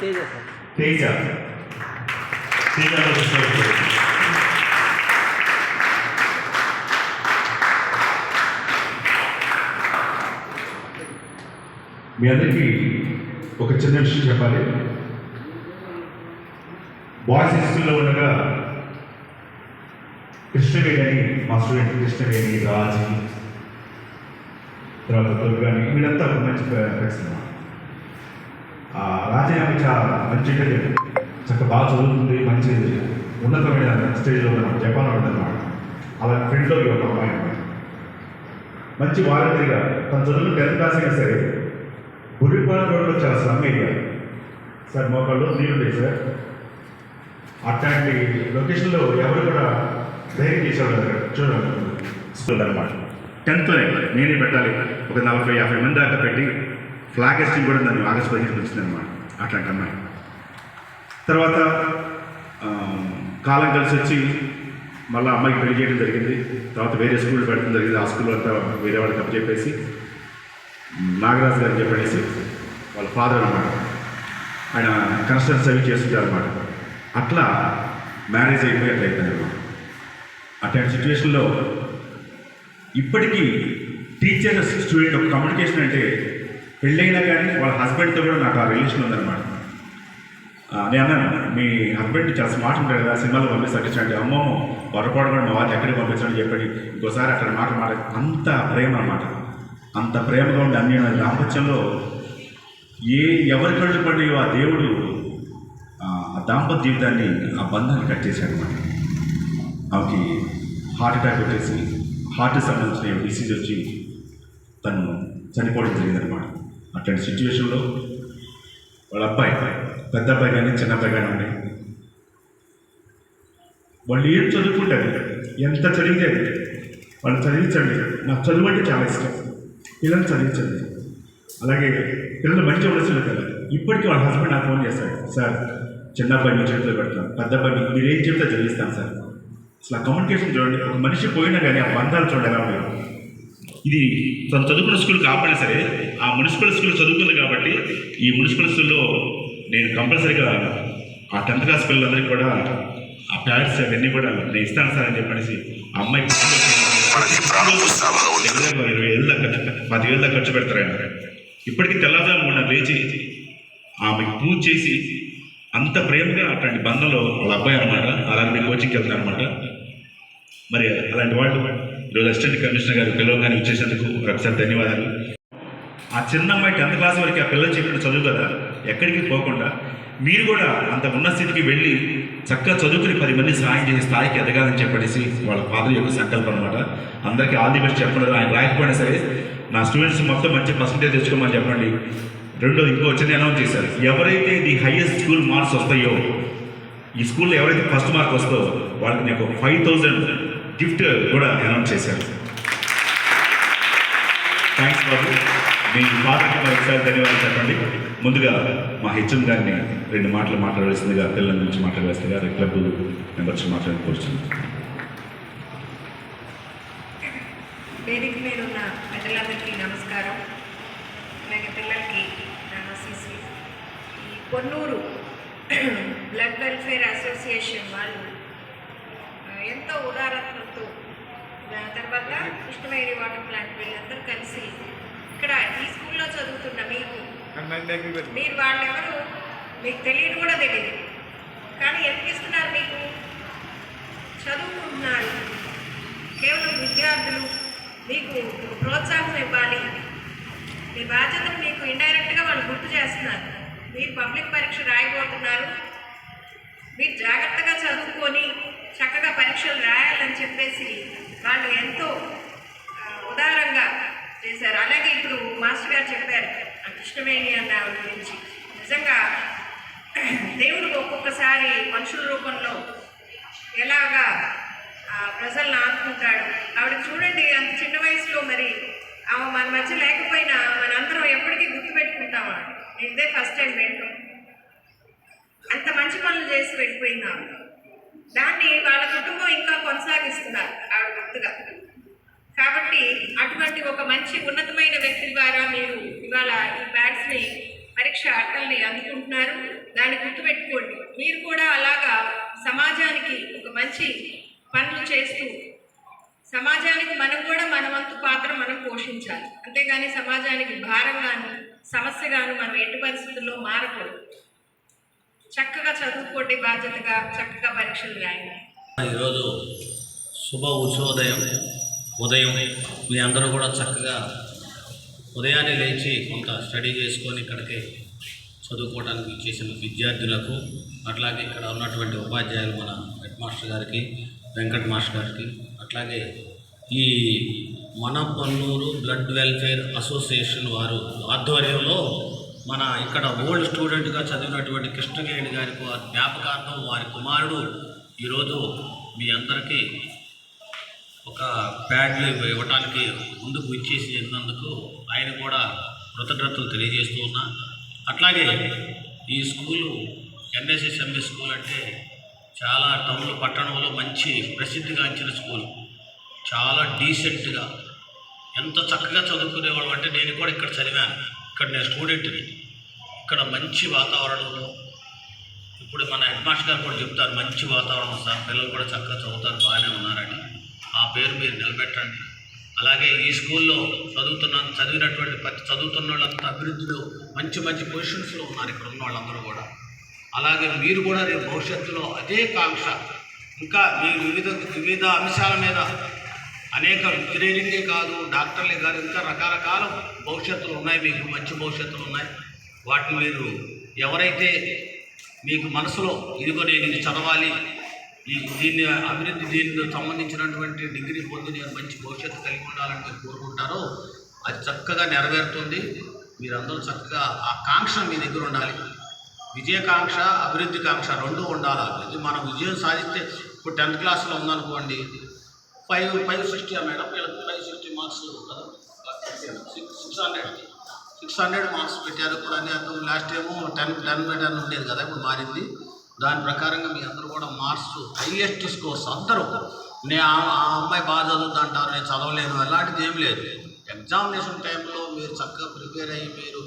Teja sir Teja మీ అందరికీ ఒక చిన్న విషయం చెప్పాలి. బాయ్స్ స్కూల్లో ఉండగా కృష్ణవేణి అని మా స్టూడెంట్ కృష్ణవేణి రాజీ తర్వాత దుర్గాని వీళ్ళంతా ఒక మంచి ఫ్రెండ్స్ అన్నమాట. రాజయ్య చాలా మంచి చక్కగా బాగా చదువుతుంది మంచి ఉన్నతమైన స్టేజ్లో ఉన్న జపాన్ ఉందన్నమాట. అలా ఫ్రెండ్లోకి ఒక అమ్మాయి మంచి వాలంటీర్గా తన చదువులు టెన్త్ క్లాస్ అయినా సరే బుర్రిపాలెం రోడ్లో చాలా స్లమ్ ఏరియా. సార్ మోకాళ్ళు నీళ్ళు సార్. అట్లాంటి లొకేషన్లో ఎవరు కూడా ధైర్యం చేసేవాళ్ళు చూడాలి చూడండి. స్కూల్ అనమాట టెన్త్లోనే నేనే పెట్టాలి. ఒక నలభై యాభై మంది దాకా పెట్టి ఫ్లాగ్ ఎస్టింగ్ కూడా నన్ను ఆగస్ట్ పదిహేను వచ్చింది అనమాట అట్లాంటి అమ్మాయి. తర్వాత కాలం కలిసి వచ్చి మళ్ళీ అమ్మాయికి పెళ్ళి చేయడం జరిగింది. తర్వాత వేరే స్కూల్ పెట్టడం జరిగింది. ఆ స్కూల్ అంతా వేరే వాళ్ళకి అప్పచెప్పేసి నాగరాజు గారు చెప్పేసి వాళ్ళ ఫాదర్ అనమాట ఆయన కన్స్ట్రక్షన్ సర్వీస్ చేస్తుంటారు అనమాట అట్లా మ్యారేజ్ అయిపోయి అట్లా అయిపోయింది అనమాట అట్లాంటి సిచ్యువేషన్లో ఇప్పటికీ టీచర్ స్టూడెంట్ ఒక కమ్యూనికేషన్ అంటే పెళ్ళైనా కానీ వాళ్ళ హస్బెండ్తో కూడా నాకు ఆ రిలేషన్ ఉందన్నమాట. నేను అన్నాను మీ హస్బెండ్ చాలా స్మార్ట్ ఉంటాడు కదా సినిమాలో పంపిస్తాడు అంటే అమ్మమ్మ పొరపాటు కూడా మా వాళ్ళు ఎక్కడికి పంపించడం చెప్పండి. ఇంకోసారి అక్కడ మాట మాట అంత ప్రేమ అనమాట అంత ప్రేమగా ఉండే అన్ని దాంపత్యంలో ఏ ఎవరి కళ్ళు పడియో ఆ దేవుడు ఆ ఆ దాంపత్య జీవితాన్ని ఆ బంధాన్ని కట్ చేశాడు అనమాట ఆమెకి హార్ట్ అటాక్ వచ్చేసి హార్ట్ సంబంధించిన డిసీజ్ వచ్చి తను చనిపోవడం జరిగిందనమాట అట్లాంటి సిచ్యువేషన్లో వాళ్ళ అబ్బాయి పెద్ద అబ్బాయి కానీ చిన్న అబ్బాయి కానీ ఉన్నాయి వాళ్ళు ఏం చదువుకుంటారు? ఎంత చదివితే అది. వాళ్ళు చదివించండి. నాకు చదువు అంటే చాలా ఇష్టం. పిల్లలు చదివించండి. అలాగే పిల్లలు మంచి ఉండొచ్చు కదా. ఇప్పటికీ వాళ్ళ హస్బెండ్ నాకు ఫోన్ చేస్తాడు. సార్ చిన్న అబ్బాయి మీ చేతిలో పెడతాను. పెద్ద అబ్బాయి మీరు ఏం చెప్తే చదివిస్తాను సార్. అసలు ఆ కమ్యూనికేషన్ చూడండి. ఒక మనిషి పోయినా కానీ ఆ బంధాలు చూడండి ఎలా ఇది తను చదువుకున్న స్కూల్ కాకపోయినా సరే ఆ మున్సిపల్ స్కూల్ చదువుకుంది కాబట్టి ఈ మున్సిపల్ స్కూల్లో నేను కంపల్సరీగా ఆ టెన్త్ క్లాస్ పిల్లలందరికీ కూడా ఆ ప్యాడ్స్ అవన్నీ కూడా నేను ఇస్తాను సార్ అని చెప్పనేసి ఆ అమ్మాయి ఇరవై ఏళ్ళ ఖర్చు పదివేల దాకా ఖర్చు పెడతారు ఆయన ఇప్పటికీ తెల్లవారు మూడు లేచి ఆమెకి పూజ చేసి అంత ప్రేమగా అట్లాంటి బంధంలో వాళ్ళ అబ్బాయి అనమాట అలాంటి కోచింగ్కి వెళ్తారు అనమాట మరి అలాంటి వాళ్ళు ఈరోజు అసిస్టెంట్ కమిషనర్ గారు పిలవగానే ఇచ్చేసేందుకు ఒకసారి ధన్యవాదాలు. ఆ చిన్న అమ్మాయి టెన్త్ క్లాస్ వరకు ఆ పిల్లలు చెప్పిన చదువు కదా? ఎక్కడికి పోకుండా. మీరు కూడా అంత ఉన్న స్థితికి వెళ్ళి చక్కగా చదువుకుని పది మంది సాయం చేసే స్థాయికి ఎదగాలని చెప్పేసి వాళ్ళ ఫాదర్ యొక్క సంకల్పం అనమాట అందరికీ ఆల్ ది బెస్ట్ చెప్పండి. ఆయన రాయకపోయినా సరే నా స్టూడెంట్స్ మొత్తం మంచి పర్సంటేజ్ తెచ్చుకోమని చెప్పండి. రెండోది ఇంకో వచ్చింది అనౌన్స్ చేశారు. ఎవరైతే ది హైయెస్ట్ స్కూల్ మార్క్స్ వస్తాయో ఈ స్కూల్లో ఎవరైతే ఫస్ట్ మార్క్ వస్తో వాళ్ళకి ఒక ఫైవ్ థౌజండ్ గిఫ్ట్ కూడా అనౌన్స్ చేశారు. థ్యాంక్స్ బాబు. మీ ఫాదర్కి ఒకసారి ధన్యవాదాలు చెప్పండి. ముందుగా మా హెచ్ఎం గారిని రెండు మాటలు మాట్లాడవలసిందిగా పిల్లల నుంచి మాట్లాడవలసిందిగా క్లబ్ మెంబర్స్ మాట్లాడుకోవచ్చు వేదిక మీద ఉన్న పెద్దలందరికీ నమస్కారం. అలాగే పిల్లలకి నమస్తే ఈ పొన్నూరు బ్లడ్ వెల్ఫేర్ అసోసియేషన్ వాళ్ళు ఎంతో ఉదారత్వంతో ఆ తర్వాత కృష్ణవేణి వాటర్ ప్లాంట్ వీళ్ళందరూ కలిసి ఇక్కడ ఈ స్కూల్లో చదువుతున్న మీకు మీరు వాళ్ళెవరు మీకు తెలియదు కూడా తెలియదు. కానీ ఎందుకు ఇస్తున్నారు మీకు? చదువుకుంటున్నారు. కేవలం విద్యార్థులు మీకు ప్రోత్సాహం ఇవ్వాలి. మీ బాధ్యతను మీకు ఇండైరెక్ట్గా వాళ్ళు గుర్తు చేస్తున్నారు. మీరు పబ్లిక్ పరీక్ష రాయబోతున్నారు. మీరు జాగ్రత్తగా చక్కగా అని చెప్పేసి వాళ్ళు ఎంతో ఉదారంగా చేశారు. అలాగే ఇప్పుడు మాస్టర్ గారు చెప్పారు ఆ కృష్ణవేణి అన్న ఆవిడ గురించి. నిజంగా దేవుడు ఒక్కొక్కసారి మనుషుల రూపంలో ఎలాగా ప్రజలను ఆదుకుంటాడు. ఆవిడ చూడండి అంత చిన్న వయసులో మరి ఆమె మన మధ్య లేకపోయినా మనందరం ఎప్పటికీ గుర్తుపెట్టుకుంటామా ఇదే ఫస్ట్ టైం వెళ్ళడం అంత మంచి పనులు చేసి వెళ్ళిపోయింది ఆమె దాన్ని వాళ్ళ కుటుంబం ఇంకా కొనసాగిస్తున్నారు ఆవిడ గుర్తుగా కాబట్టి అటువంటి ఒక మంచి ఉన్నతమైన వ్యక్తి ద్వారా మీరు ఇవాళ ఈ బ్యాట్స్ని పరీక్ష అట్టల్ని అందుకుంటున్నారు. దాన్ని గుర్తుపెట్టుకోండి. మీరు కూడా అలాగా సమాజానికి ఒక మంచి పనులు చేస్తూ సమాజానికి మనం కూడా మన వంతు పాత్ర మనం పోషించాలి. అంతేగాని సమాజానికి భారంగాను సమస్యగాను మనం ఎట్టి పరిస్థితుల్లో మారకూడదు. చక్కగా చదువుకోండి బాధ్యతగా చక్కగా పరీక్షలు రాయండి. ఈరోజు శుభ ఉషోదయం ఉదయం. మీ అందరూ కూడా చక్కగా ఉదయాన్నే లేచి కొంత స్టడీ చేసుకొని ఇక్కడికి చదువుకోవడానికి చేసిన విద్యార్థులకు అట్లాగే ఇక్కడ ఉన్నటువంటి ఉపాధ్యాయులు మన హెడ్ మాస్టర్ గారికి వెంకట్ మాస్టర్ గారికి అట్లాగే ఈ మన పన్నూరు బ్లడ్ వెల్ఫేర్ అసోసియేషన్ వారు ఆధ్వర్యంలో మన ఇక్కడ ఓల్డ్ స్టూడెంట్గా చదివినటువంటి కృష్ణవేణి గారికి వారి జ్ఞాపకార్థం వారి కుమారుడు ఈరోజు మీ అందరికీ ఒక ప్యాడ్లు ఇవ్వటానికి ముందుకు ఇచ్చేసి ఉన్నందుకు ఆయన కూడా కృతజ్ఞతలు తెలియజేస్తూ ఉన్నా. అట్లాగే ఈ స్కూలు ఎన్ఎస్ఎస్ఎంఎస్ స్కూల్ అంటే చాలా టౌన్ పట్టణంలో మంచి ప్రసిద్ధిగాంచిన స్కూల్. చాలా డీసెంట్గా ఎంత చక్కగా చదువుకునేవాడు అంటే నేను కూడా ఇక్కడ చదివాను. ఇక్కడ నేను స్టూడెంట్ని. ఇక్కడ మంచి వాతావరణంలో ఇప్పుడు మన హెడ్ మాస్టర్ గారు కూడా చెప్తారు మంచి వాతావరణం సార్ పిల్లలు కూడా చక్కగా చదువుతారు బాగానే ఉన్నారని. ఆ పేరు మీరు నిలబెట్టండి. అలాగే ఈ స్కూల్లో చదువుతున్న చదివినటువంటి ప్రతి చదువుతున్న వాళ్ళంతా అభివృద్ధిలో మంచి మంచి పొజిషన్స్లో ఉన్నారు ఇక్కడ ఉన్న వాళ్ళందరూ కూడా. అలాగే మీరు కూడా రేపు భవిష్యత్తులో అదే కాంక్ష ఇంకా మీ వివిధ వివిధ అంశాల మీద అనేక ఇంజనీరింగే కాదు డాక్టర్లే కాదు ఇంకా రకరకాల భవిష్యత్తులు ఉన్నాయి మీకు మంచి భవిష్యత్తులు ఉన్నాయి. వాటిని మీరు ఎవరైతే మీకు మనసులో ఇదిగో నేను ఇది చదవాలి ఈ దీన్ని అభివృద్ధి దీనికి సంబంధించినటువంటి డిగ్రీ పొంది నేను మంచి భవిష్యత్తు కలిగి ఉండాలని మీరు కోరుకుంటారో అది చక్కగా నెరవేరుతుంది. మీరందరూ చక్కగా ఆ కాంక్ష మీ దగ్గర ఉండాలి. విజయకాంక్ష అభివృద్ధి కాంక్ష రెండు ఉండాలి? ఇది మనం విజయం సాధిస్తే ఇప్పుడు టెన్త్ క్లాస్లో ఉందనుకోండి ఫైవ్ ఫైవ్ సిక్స్టీ మేడం వీళ్ళకి ఫైవ్ సిక్స్టీ మార్క్స్ కదా? Six hundred six hundred marks పెట్టారు ఇప్పుడు అన్ని అంత లాస్ట్ ఏమో టెన్ టెన్ టెన్ ఉండేది కదా ఇప్పుడు మారింది. దాని ప్రకారంగా మీ అందరూ కూడా మార్క్స్ హైయెస్ట్ స్కోర్స్ అందరూ నేను ఆ అమ్మాయి బాగా చదువుతా అంటారు నేను చదవలేను అలాంటిది ఏం లేదు. ఎగ్జామినేషన్ టైంలో మీరు చక్కగా ప్రిపేర్ అయ్యి మీరు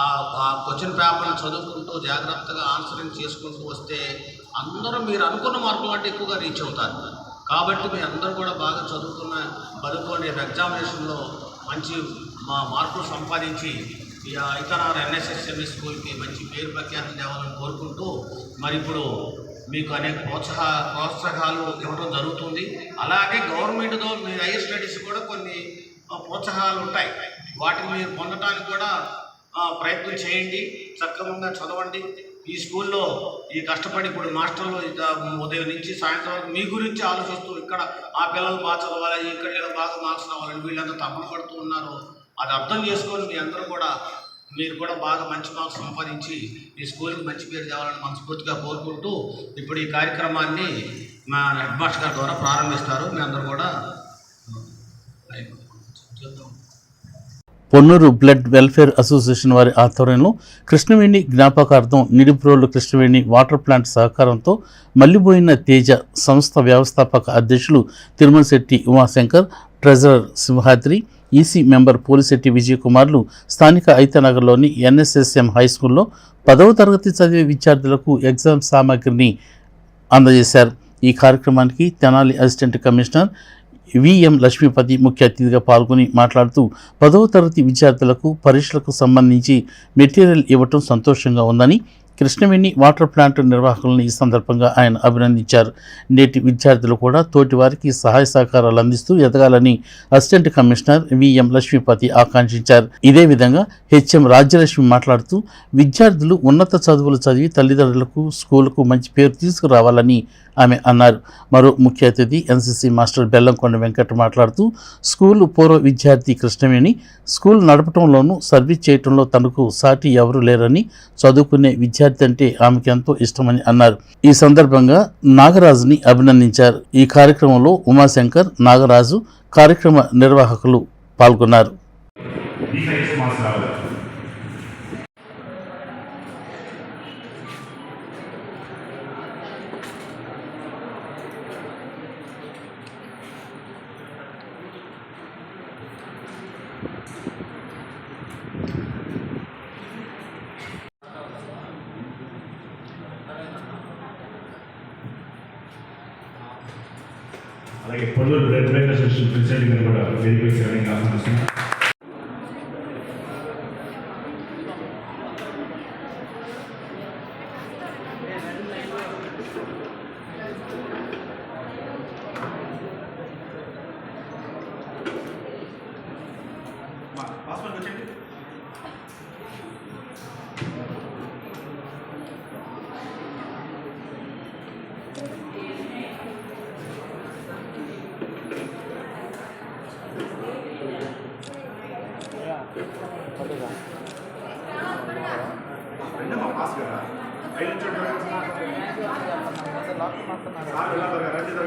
ఆ క్వశ్చన్ పేపర్ని చదువుకుంటూ జాగ్రత్తగా ఆన్సరింగ్ చేసుకుంటూ వస్తే అందరూ మీరు అనుకున్న మార్కులు అంటే ఎక్కువగా రీచ్ అవుతారు. కాబట్టి మీ అందరూ కూడా బాగా చదువుకున్న పదుకోండి ఎగ్జామినేషన్లో మంచి మా మార్కులు సంపాదించి ఇతర ఎన్ఎస్ఎస్ ఎన్ఎస్ఎస్ఎంఈ స్కూల్కి మంచి పేరు ప్రఖ్యాతి తేవాలని కోరుకుంటూ మరి ఇప్పుడు మీకు అనేక ప్రోత్సాహ ప్రోత్సాహాలు ఇవ్వడం జరుగుతుంది. అలాగే గవర్నమెంట్తో మీ హైయర్ స్టడీస్ కూడా కొన్ని ప్రోత్సాహాలు ఉంటాయి. వాటిని మీరు పొందడానికి కూడా ప్రయత్నం చేయండి. సక్రమంగా చదవండి. ఈ స్కూల్లో ఈ కష్టపడి ఇప్పుడు మాస్టర్లు ఉదయం నుంచి సాయంత్రం వరకు మీ గురించి ఆలోచిస్తూ ఇక్కడ ఆ పిల్లలు బాగా చదవాలి ఇక్కడ బాగా మార్క్స్ రావాలని వీళ్ళంతా తపన పడుతూ ఉన్నారు. అది అర్థం చేసుకొని మీ అందరూ కూడా మీరు కూడా బాగా మంచి మార్క్స్ సంపాదించి ఈ స్కూల్కి మంచి పేరు తేవాలని మనస్ఫూర్తిగా కోరుకుంటూ ఇప్పుడు ఈ కార్యక్రమాన్ని మా హెడ్ మాస్టర్ గారి ద్వారా ప్రారంభిస్తారు. మీ అందరూ కూడా చూద్దాం. పొన్నూరు బ్లడ్ వెల్ఫేర్ అసోసియేషన్ వారి ఆధ్వర్యంలో కృష్ణవేణి జ్ఞాపకార్థం నిడిప్రోలు కృష్ణవేణి వాటర్ ప్లాంట్ సహకారంతో మల్లిపోయిన తేజ సంస్థ వ్యవస్థాపక అధ్యక్షులు Tirumalasetti Umashankar treasurer Simhadri EC member Polisetti విజయకుమార్లు స్థానిక ఐతనగర్లోని ఎన్ఎస్ఎస్ఎం హై స్కూల్లో పదవ తరగతి చదివే విద్యార్థులకు ఎగ్జామ్ సామాగ్రిని అందజేశారు. ఈ కార్యక్రమానికి Tenali assistant commissioner VM Lakshmipathi ముఖ్య అతిథిగా పాల్గొని మాట్లాడుతూ పదవ తరగతి విద్యార్థులకు పరీక్షలకు సంబంధించి మెటీరియల్ ఇవ్వటం సంతోషంగా ఉందని కృష్ణవేణి వాటర్ ప్లాంట్ నిర్వాహకులను ఈ సందర్భంగా ఆయన అభినందించారు. నేటి విద్యార్థులు కూడా తోటి వారికి సహాయ సహకారాలు అందిస్తూ ఎదగాలని అసిస్టెంట్ కమిషనర్ విఎం లక్ష్మీపతి ఆకాంక్షించారు. ఇదే విధంగా హెచ్ఎం రాజ్యలక్ష్మి మాట్లాడుతూ విద్యార్థులు ఉన్నత చదువులు చదివి తల్లిదండ్రులకు స్కూలుకు మంచి పేరు తీసుకురావాలని ఆమె అన్నారు. మరో ముఖ్య అతిథి ఎన్సీసీ మాస్టర్ బెల్లంకొండ వెంకట మాట్లాడుతూ స్కూల్ పూర్వ విద్యార్థి కృష్ణవేణి స్కూల్ నడపటంలోనూ సర్వీస్ చేయటంలో తనకు సాటి ఎవరు లేరని చదువుకునే విద్యార్థి అంటే ఆమెకి ఎంతో ఇష్టమని అన్నారు. ఈ సందర్భంగా నాగరాజుని అభినందించారు. ఈ కార్యక్రమంలో ఉమాశంకర్ నాగరాజు కార్యక్రమ నిర్వాహకులు పాల్గొన్నారు ఈ సైజ్ మార్క్స్ రావాలి అలాగే Pollur red break association president గారు కూడా వేదిక సార్ వెళ్ళాలి రంజిత్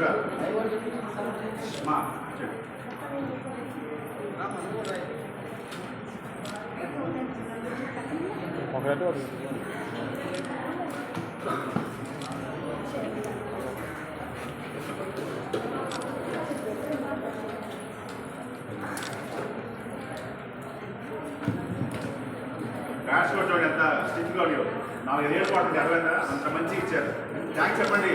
కొట్టేవాడు ఎంత ఏళ్ళు పాటు అరవైందా అంత మంచి ఇచ్చారు. థ్యాంక్స్ చెప్పండి.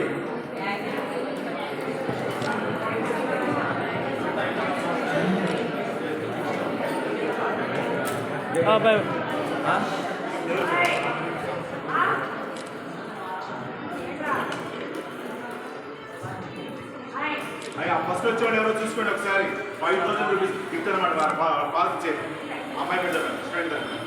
అయ్యా ఫస్ట్ వచ్చేవాడు ఎవరో చూసుకోండి ఒకసారి ఫైవ్ థౌసండ్ రూపీస్ గిఫ్ట్ అనమాట పాస్ చేయండి అమ్మాయి పెద్ద స్టూడెంట్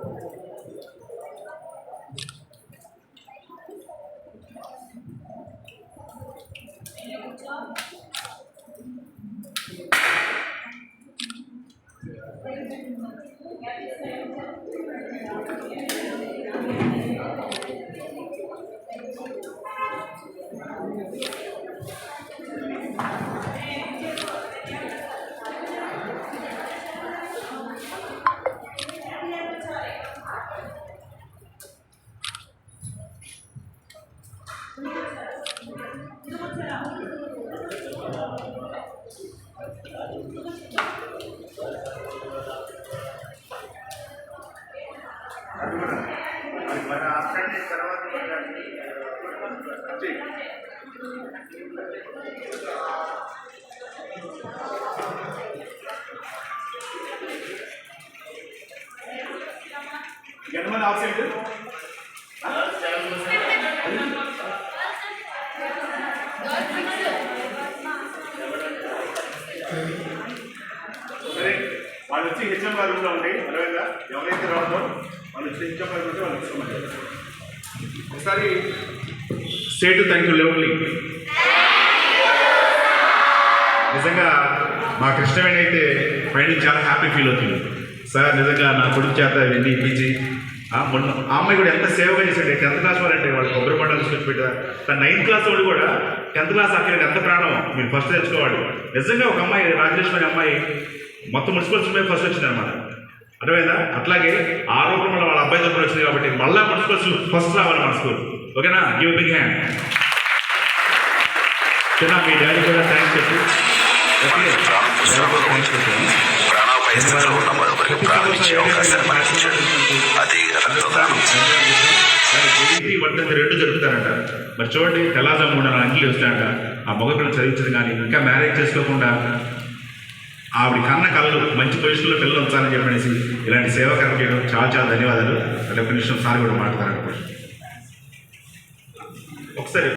ఎంతమంది ఆబ్సెంట్ సరే వాళ్ళు వచ్చి హెచ్ఎం గారు రూమ్లో ఉండి అర్థమైందా? ఎవరైతే రావద్దో వాళ్ళు వచ్చి హెచ్ఎం గారు ఉంటే వాళ్ళు ఇస్తామని ఒకసారి స్టేట్ థ్యాంక్ యూ లెవెల్లి నిజంగా మా కృష్ణవేణి అయితే పైన చాలా హ్యాపీ ఫీల్ అవుతుంది. సార్ నిజంగా నా కొడుకు చేత ఇవన్నీ ఇప్పించి ఆ, మొన్న ఆ అమ్మాయి కూడా ఎంత సేవగా చేశాడు. టెన్త్ క్లాస్ వాళ్ళంటే వాళ్ళు కొబ్బరి పంటలు తీసుకొచ్చి పెట్టారు కానీ నైన్త్ క్లాస్ వాడు కూడా టెన్త్ క్లాస్ అక్కడ ఎంత ప్రాణం. మీరు ఫస్ట్ తెచ్చుకోవాలి. నిజంగా ఒక అమ్మాయి రాజేశ్వరి అమ్మాయి మొత్తం మున్సిపల్ మీద ఫస్ట్ వచ్చింది అనమాట అర్థమైందా? అట్లాగే ఆ రూపంలో వాళ్ళ అబ్బాయి దగ్గర వచ్చింది కాబట్టి మళ్ళా మున్సిపల్ ఫస్ట్ రావాలి మన స్కూల్. ఓకేనా? గివ్ బిగ్ హ్యాండ్ చిన్న మీ డాడీ కూడా థ్యాంక్స్ చెప్పి. ఓకే థ్యాంక్స్ చెప్పు ఉన్న మరొకరికి ప్రాణం ఇచ్చే అవకాశాన్ని మనకి ఇచ్చాడు అది రక్తదానం జయంతి వర్ధంతి రెండు జరుపుతారంట. మరి చూడండి తెల్లాజాము కూడా నా అంకిలు వస్తాయంట. ఆ మగపిల్లలు చదివించదు కానీ ఇంకా మ్యారేజ్ చేసుకోకుండా ఆవిడ కన్న కళ్ళు మంచి పొజిషన్లో పిల్లలు ఉంచాలని చెప్పనేసి ఇలాంటి సేవ కర్మ చేయడం చాలా చాలా ధన్యవాదాలు. అంటే ఒక నిమిషం సార్ కూడా మాట్లాడారు ఒకసారి